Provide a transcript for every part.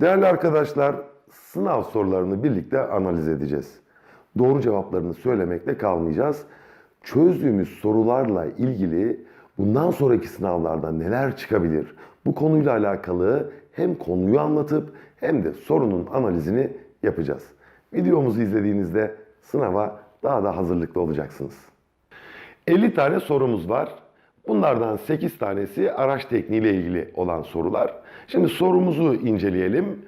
Değerli arkadaşlar, sınav sorularını birlikte analiz edeceğiz. Doğru cevaplarını söylemekle kalmayacağız. Çözdüğümüz sorularla ilgili bundan sonraki sınavlarda neler çıkabilir? Bu konuyla alakalı hem konuyu anlatıp hem de sorunun analizini yapacağız. Videomuzu izlediğinizde sınava daha da hazırlıklı olacaksınız. 50 tane sorumuz var. Bunlardan 8 tanesi araç tekniğiyle ilgili olan sorular. Şimdi sorumuzu inceleyelim.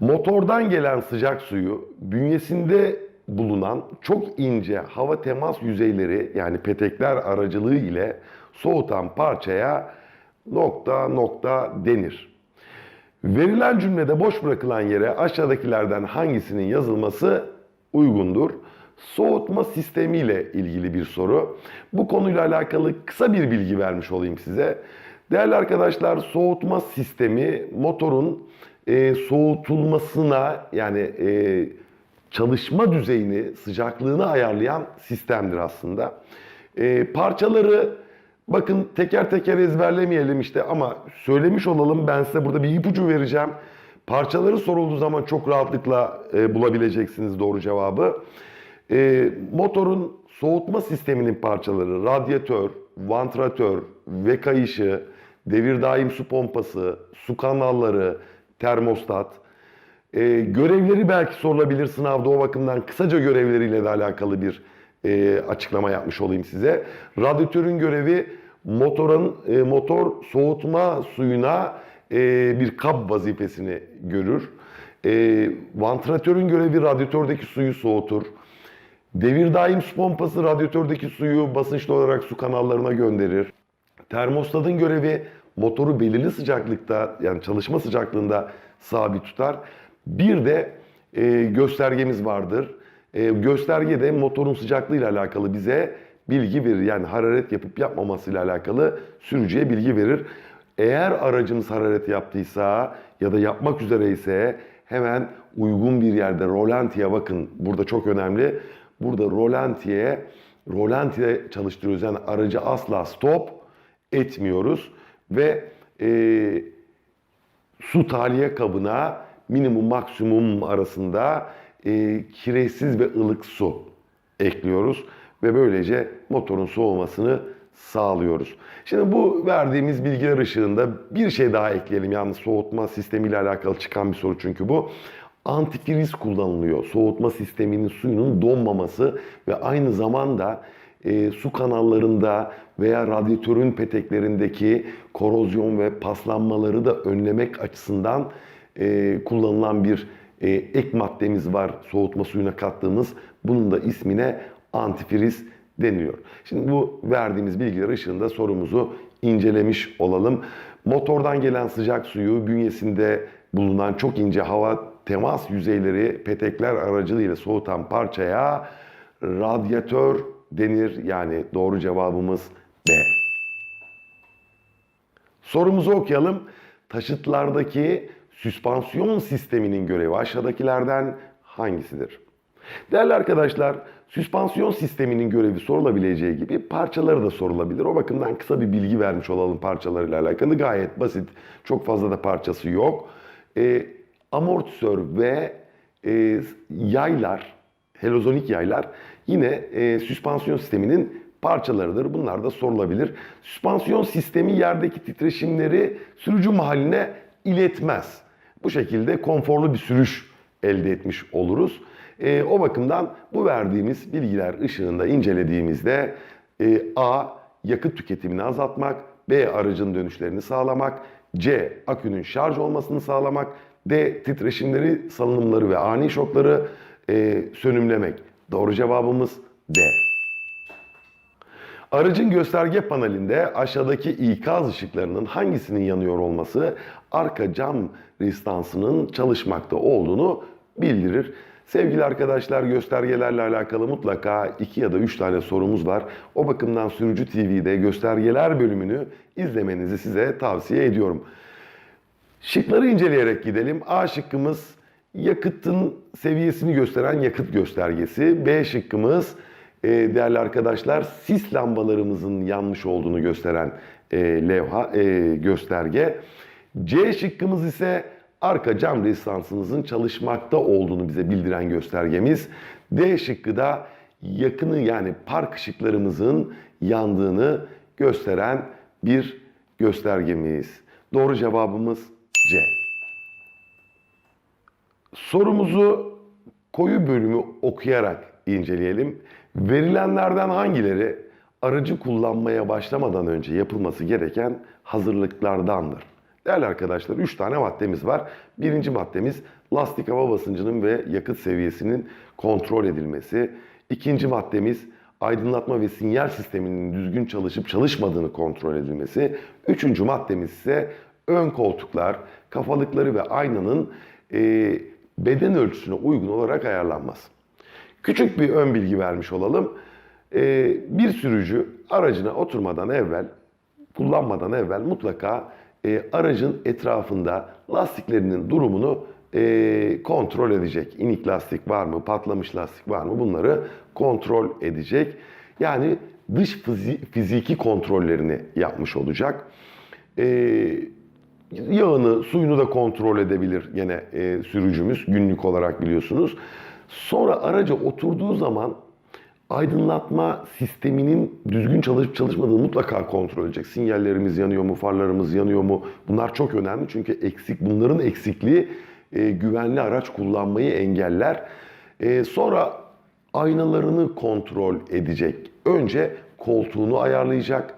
Motordan gelen sıcak suyu bünyesinde bulunan çok ince hava temas yüzeyleri yani petekler aracılığı ile soğutan parçaya nokta nokta denir. Verilen cümlede boş bırakılan yere aşağıdakilerden hangisinin yazılması uygundur? Soğutma sistemiyle ilgili bir soru. Bu konuyla alakalı kısa bir bilgi vermiş olayım size. Değerli arkadaşlar soğutma sistemi motorun e, soğutulmasına yani e, çalışma düzeyini, sıcaklığını ayarlayan sistemdir aslında. E, parçaları bakın teker teker ezberlemeyelim işte ama söylemiş olalım ben size burada bir ipucu vereceğim. Parçaları sorulduğu zaman çok rahatlıkla e, bulabileceksiniz doğru cevabı. E, motorun soğutma sisteminin parçaları radyatör, vantilatör, ve kayışı, devir daim su pompası, su kanalları, termostat. E, görevleri belki sorulabilir sınavda o bakımdan kısaca görevleriyle de alakalı bir e, açıklama yapmış olayım size. Radyatörün görevi motorun e, motor soğutma suyuna e, bir kap vazifesini görür. E, vantilatörün görevi radyatördeki suyu soğutur. Devir daim su pompası radyatördeki suyu basınçlı olarak su kanallarına gönderir. Termostatın görevi motoru belirli sıcaklıkta yani çalışma sıcaklığında sabit tutar. Bir de e, göstergemiz vardır. E, gösterge de motorun sıcaklığıyla alakalı bize bilgi verir. Yani hararet yapıp yapmamasıyla alakalı sürücüye bilgi verir. Eğer aracımız hararet yaptıysa ya da yapmak üzere ise hemen uygun bir yerde rolantiye bakın. Burada çok önemli. Burada rolantiye, rolantiye çalıştırıyoruz. Yani aracı asla stop etmiyoruz ve e, su tahliye kabına minimum maksimum arasında e, kireçsiz ve ılık su ekliyoruz ve böylece motorun soğumasını sağlıyoruz. Şimdi bu verdiğimiz bilgiler ışığında bir şey daha ekleyelim. Yalnız soğutma sistemiyle alakalı çıkan bir soru çünkü bu. Antifriz kullanılıyor. Soğutma sisteminin suyunun donmaması ve aynı zamanda e, su kanallarında veya radyatörün peteklerindeki korozyon ve paslanmaları da önlemek açısından e, kullanılan bir e, ek maddemiz var soğutma suyuna kattığımız. Bunun da ismine antifriz deniliyor. Şimdi bu verdiğimiz bilgiler ışığında sorumuzu incelemiş olalım. Motordan gelen sıcak suyu bünyesinde bulunan çok ince hava temas yüzeyleri petekler aracılığıyla soğutan parçaya radyatör denir. Yani doğru cevabımız B. Sorumuzu okuyalım. Taşıtlardaki süspansiyon sisteminin görevi aşağıdakilerden hangisidir? Değerli arkadaşlar, süspansiyon sisteminin görevi sorulabileceği gibi parçaları da sorulabilir. O bakımdan kısa bir bilgi vermiş olalım parçalarıyla alakalı. Gayet basit, çok fazla da parçası yok. E, amortisör ve e, yaylar, helozonik yaylar yine e, süspansiyon sisteminin parçalarıdır. Bunlar da sorulabilir. Süspansiyon sistemi yerdeki titreşimleri sürücü mahalline iletmez. Bu şekilde konforlu bir sürüş elde etmiş oluruz. E, o bakımdan bu verdiğimiz bilgiler ışığında incelediğimizde e, A. Yakıt tüketimini azaltmak, B. Aracın dönüşlerini sağlamak, C. Akünün şarj olmasını sağlamak, D. Titreşimleri, salınımları ve ani şokları e, sönümlemek. Doğru cevabımız D. Aracın gösterge panelinde aşağıdaki ikaz ışıklarının hangisinin yanıyor olması arka cam rezistansının çalışmakta olduğunu bildirir. Sevgili arkadaşlar göstergelerle alakalı mutlaka iki ya da üç tane sorumuz var. O bakımdan Sürücü TV'de göstergeler bölümünü izlemenizi size tavsiye ediyorum. Şıkları inceleyerek gidelim. A şıkkımız yakıtın seviyesini gösteren yakıt göstergesi. B şıkkımız e, değerli arkadaşlar sis lambalarımızın yanmış olduğunu gösteren e, levha e, gösterge. C şıkkımız ise arka cam rezistansınızın çalışmakta olduğunu bize bildiren göstergemiz. D şıkkı da yakını yani park ışıklarımızın yandığını gösteren bir göstergemiz. Doğru cevabımız C. Sorumuzu koyu bölümü okuyarak inceleyelim. Verilenlerden hangileri aracı kullanmaya başlamadan önce yapılması gereken hazırlıklardandır? Değerli arkadaşlar 3 tane maddemiz var. Birinci maddemiz lastik hava basıncının ve yakıt seviyesinin kontrol edilmesi. İkinci maddemiz aydınlatma ve sinyal sisteminin düzgün çalışıp çalışmadığını kontrol edilmesi. Üçüncü maddemiz ise ön koltuklar, kafalıkları ve aynanın e, beden ölçüsüne uygun olarak ayarlanması. Küçük bir ön bilgi vermiş olalım. E, bir sürücü aracına oturmadan evvel, kullanmadan evvel mutlaka e, aracın etrafında lastiklerinin durumunu e, kontrol edecek. İnik lastik var mı, patlamış lastik var mı bunları kontrol edecek. Yani dış fizi- fiziki kontrollerini yapmış olacak. E, yağını, suyunu da kontrol edebilir gene e, sürücümüz günlük olarak biliyorsunuz. Sonra araca oturduğu zaman aydınlatma sisteminin düzgün çalışıp çalışmadığını mutlaka kontrol edecek. Sinyallerimiz yanıyor mu, farlarımız yanıyor mu? Bunlar çok önemli çünkü eksik bunların eksikliği e, güvenli araç kullanmayı engeller. E, sonra aynalarını kontrol edecek. Önce koltuğunu ayarlayacak.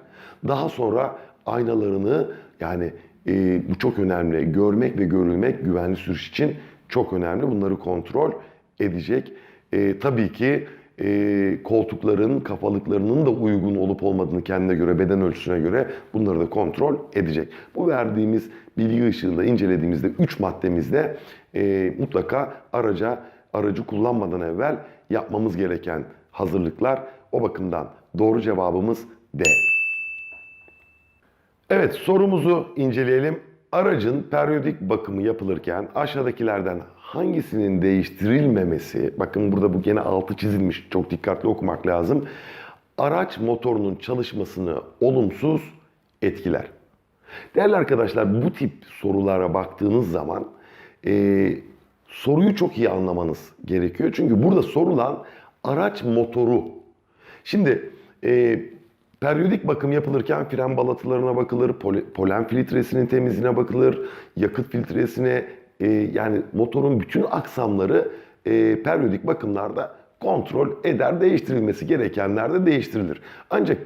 Daha sonra aynalarını yani e, bu çok önemli. Görmek ve görülmek güvenli sürüş için çok önemli. Bunları kontrol edecek. E, tabii ki e, koltukların, kafalıklarının da uygun olup olmadığını kendine göre, beden ölçüsüne göre bunları da kontrol edecek. Bu verdiğimiz bilgi ışığında incelediğimizde 3 maddemizde e, mutlaka araca, aracı kullanmadan evvel yapmamız gereken hazırlıklar. O bakımdan doğru cevabımız D. Evet sorumuzu inceleyelim. Aracın periyodik bakımı yapılırken aşağıdakilerden hangisinin değiştirilmemesi, bakın burada bu gene altı çizilmiş çok dikkatli okumak lazım. Araç motorunun çalışmasını olumsuz etkiler. Değerli arkadaşlar bu tip sorulara baktığınız zaman e, soruyu çok iyi anlamanız gerekiyor. Çünkü burada sorulan araç motoru. Şimdi e, periyodik bakım yapılırken fren balatılarına bakılır, pole- polen filtresinin temizliğine bakılır, yakıt filtresine e, yani motorun bütün aksamları e, periyodik bakımlarda kontrol eder, değiştirilmesi gerekenler de değiştirilir. Ancak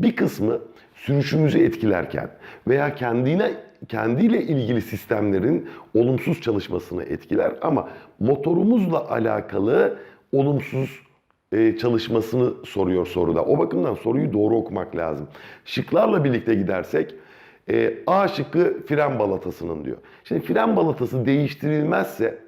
bir kısmı sürüşümüzü etkilerken veya kendine kendiyle ilgili sistemlerin olumsuz çalışmasını etkiler ama motorumuzla alakalı olumsuz çalışmasını soruyor soruda. O bakımdan soruyu doğru okumak lazım. Şıklarla birlikte gidersek e, A şıkkı fren balatasının diyor. Şimdi fren balatası değiştirilmezse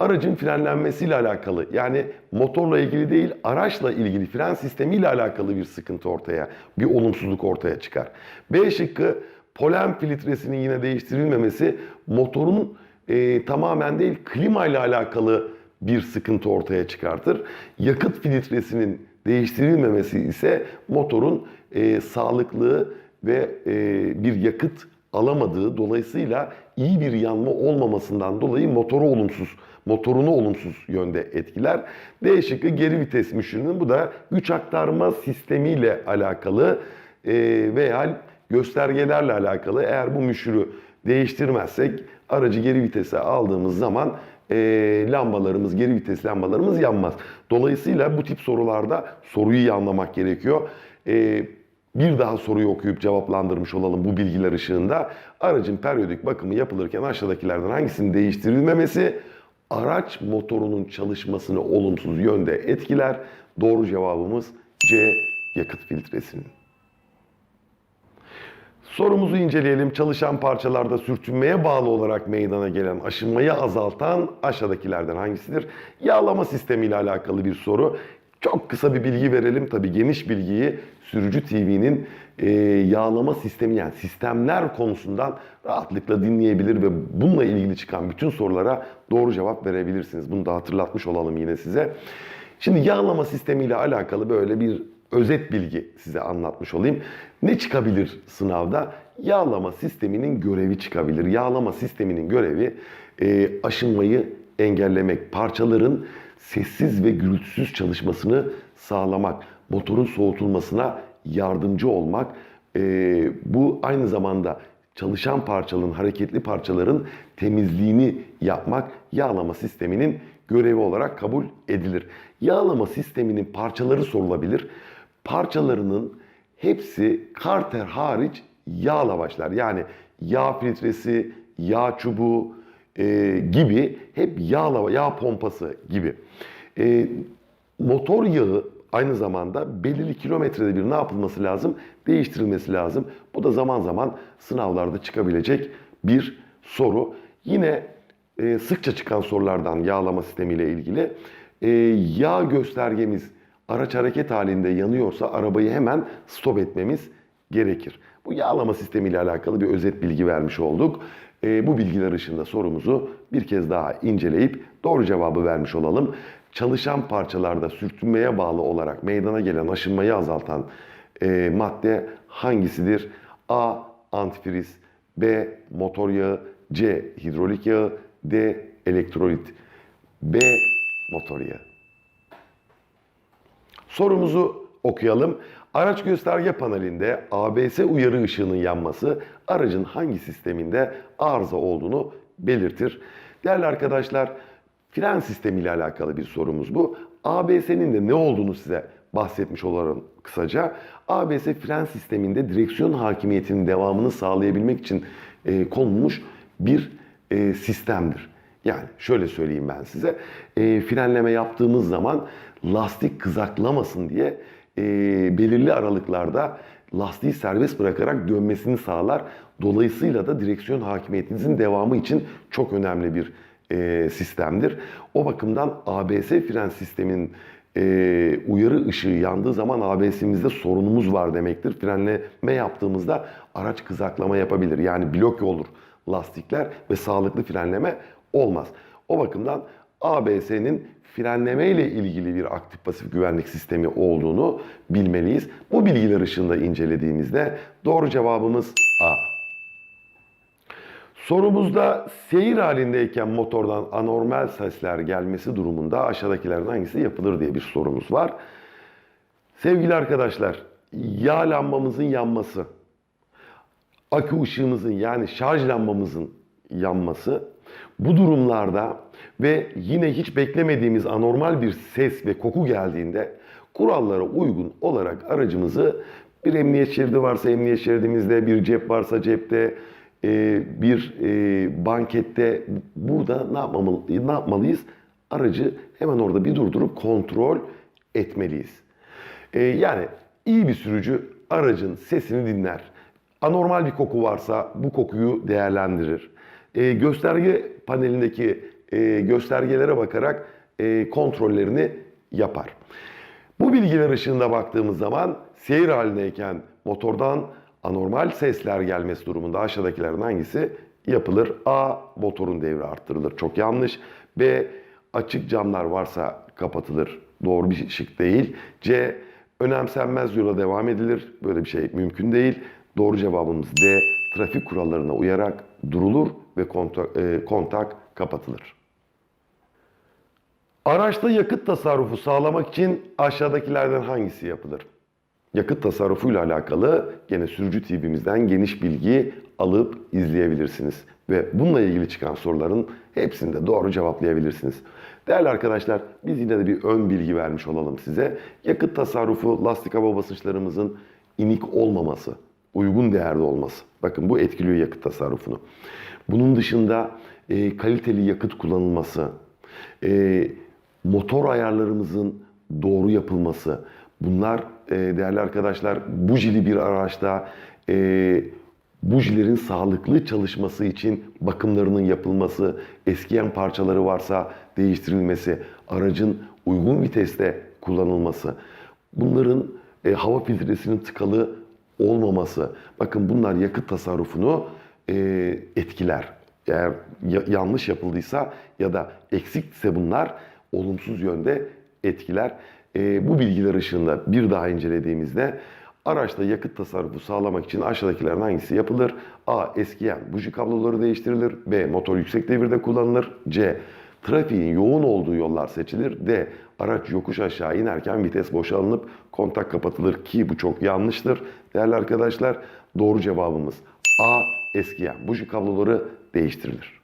aracın frenlenmesiyle alakalı yani motorla ilgili değil araçla ilgili fren sistemiyle alakalı bir sıkıntı ortaya, bir olumsuzluk ortaya çıkar. B şıkkı polen filtresinin yine değiştirilmemesi motorun e, tamamen değil klima ile alakalı bir sıkıntı ortaya çıkartır. Yakıt filtresinin değiştirilmemesi ise motorun e, sağlıklı ve e, bir yakıt alamadığı dolayısıyla iyi bir yanma olmamasından dolayı motoru olumsuz, motorunu olumsuz yönde etkiler. D şıkkı geri vites müşürünün bu da güç aktarma sistemiyle alakalı e, veya göstergelerle alakalı eğer bu müşürü değiştirmezsek aracı geri vitese aldığımız zaman e, lambalarımız, geri vites lambalarımız yanmaz. Dolayısıyla bu tip sorularda soruyu iyi anlamak gerekiyor. E, bir daha soruyu okuyup cevaplandırmış olalım bu bilgiler ışığında. Aracın periyodik bakımı yapılırken aşağıdakilerden hangisinin değiştirilmemesi araç motorunun çalışmasını olumsuz yönde etkiler. Doğru cevabımız C yakıt filtresinin. Sorumuzu inceleyelim. Çalışan parçalarda sürtünmeye bağlı olarak meydana gelen aşınmayı azaltan aşağıdakilerden hangisidir? Yağlama sistemi ile alakalı bir soru. Çok kısa bir bilgi verelim. Tabii geniş bilgiyi Sürücü TV'nin e, yağlama sistemi yani sistemler konusundan rahatlıkla dinleyebilir ve bununla ilgili çıkan bütün sorulara doğru cevap verebilirsiniz. Bunu da hatırlatmış olalım yine size. Şimdi yağlama sistemiyle alakalı böyle bir özet bilgi size anlatmış olayım. Ne çıkabilir sınavda? Yağlama sisteminin görevi çıkabilir. Yağlama sisteminin görevi e, aşınmayı engellemek, parçaların sessiz ve gürültüsüz çalışmasını sağlamak, motorun soğutulmasına yardımcı olmak. E, bu aynı zamanda çalışan parçaların, hareketli parçaların temizliğini yapmak yağlama sisteminin görevi olarak kabul edilir. Yağlama sisteminin parçaları sorulabilir. Parçalarının hepsi karter hariç yağla başlar. Yani yağ filtresi, yağ çubuğu e, gibi hep yağla, yağ pompası gibi. E, motor yağı aynı zamanda belirli kilometrede bir ne yapılması lazım? Değiştirilmesi lazım. Bu da zaman zaman sınavlarda çıkabilecek bir soru. Yine e, sıkça çıkan sorulardan yağlama sistemiyle ilgili e, yağ göstergemiz araç hareket halinde yanıyorsa arabayı hemen stop etmemiz gerekir. Bu yağlama sistemiyle alakalı bir özet bilgi vermiş olduk. E, bu bilgiler ışığında sorumuzu bir kez daha inceleyip doğru cevabı vermiş olalım. Çalışan parçalarda sürtünmeye bağlı olarak meydana gelen aşınmayı azaltan e, madde hangisidir? A. Antifriz B. Motor yağı C. Hidrolik yağı D. Elektrolit B. Motor yağı Sorumuzu okuyalım. Araç gösterge panelinde ABS uyarı ışığının yanması aracın hangi sisteminde arıza olduğunu belirtir. Değerli arkadaşlar, fren sistemi ile alakalı bir sorumuz bu. ABS'nin de ne olduğunu size bahsetmiş olalım kısaca. ABS fren sisteminde direksiyon hakimiyetinin devamını sağlayabilmek için e, konulmuş bir e, sistemdir. Yani şöyle söyleyeyim ben size. E, frenleme yaptığımız zaman lastik kızaklamasın diye e, belirli aralıklarda lastiği serbest bırakarak dönmesini sağlar. Dolayısıyla da direksiyon hakimiyetinizin devamı için çok önemli bir e, sistemdir. O bakımdan ABS fren sistemin e, uyarı ışığı yandığı zaman ABS'imizde sorunumuz var demektir. Frenleme yaptığımızda araç kızaklama yapabilir. Yani blok olur lastikler ve sağlıklı frenleme olmaz. O bakımdan ABS'nin frenleme ile ilgili bir aktif pasif güvenlik sistemi olduğunu bilmeliyiz. Bu bilgiler ışığında incelediğimizde doğru cevabımız A. Sorumuzda seyir halindeyken motordan anormal sesler gelmesi durumunda aşağıdakilerden hangisi yapılır diye bir sorumuz var. Sevgili arkadaşlar, yağ lambamızın yanması, akü ışığımızın yani şarj lambamızın yanması bu durumlarda ve yine hiç beklemediğimiz anormal bir ses ve koku geldiğinde kurallara uygun olarak aracımızı bir emniyet şeridi varsa emniyet şeridimizde, bir cep varsa cepte, e, bir e, bankette burada ne, yapmamalı, ne yapmalıyız? Aracı hemen orada bir durdurup kontrol etmeliyiz. E, yani iyi bir sürücü aracın sesini dinler. Anormal bir koku varsa bu kokuyu değerlendirir. Gösterge panelindeki göstergelere bakarak kontrollerini yapar. Bu bilgiler ışığında baktığımız zaman seyir halindeyken motordan anormal sesler gelmesi durumunda aşağıdakilerden hangisi yapılır? A. Motorun devri arttırılır. Çok yanlış. B. Açık camlar varsa kapatılır. Doğru bir şık değil. C. Önemsenmez yola devam edilir. Böyle bir şey mümkün değil. Doğru cevabımız D. Trafik kurallarına uyarak durulur ve kontak, e, kontak kapatılır. Araçta yakıt tasarrufu sağlamak için aşağıdakilerden hangisi yapılır? yakıt tasarrufuyla alakalı gene Sürücü TV'mizden geniş bilgi alıp izleyebilirsiniz. Ve bununla ilgili çıkan soruların hepsini de doğru cevaplayabilirsiniz. Değerli arkadaşlar biz yine de bir ön bilgi vermiş olalım size. Yakıt tasarrufu lastik hava basınçlarımızın inik olmaması, uygun değerde olması. Bakın bu etkiliyor yakıt tasarrufunu. Bunun dışında e, kaliteli yakıt kullanılması, e, motor ayarlarımızın doğru yapılması, Bunlar e, değerli arkadaşlar bujili bir araçta e, bujilerin sağlıklı çalışması için bakımlarının yapılması, eskiyen parçaları varsa değiştirilmesi, aracın uygun viteste kullanılması, bunların e, hava filtresinin tıkalı olmaması. Bakın bunlar yakıt tasarrufunu e, etkiler. Eğer ya, yanlış yapıldıysa ya da eksikse bunlar olumsuz yönde etkiler. E, bu bilgiler ışığında bir daha incelediğimizde Araçta yakıt tasarrufu sağlamak için aşağıdakilerden hangisi yapılır? A. Eskiyen buji kabloları değiştirilir. B. Motor yüksek devirde kullanılır. C. Trafiğin yoğun olduğu yollar seçilir. D. Araç yokuş aşağı inerken vites boşalınıp kontak kapatılır ki bu çok yanlıştır. Değerli arkadaşlar doğru cevabımız A. Eskiyen buji kabloları değiştirilir.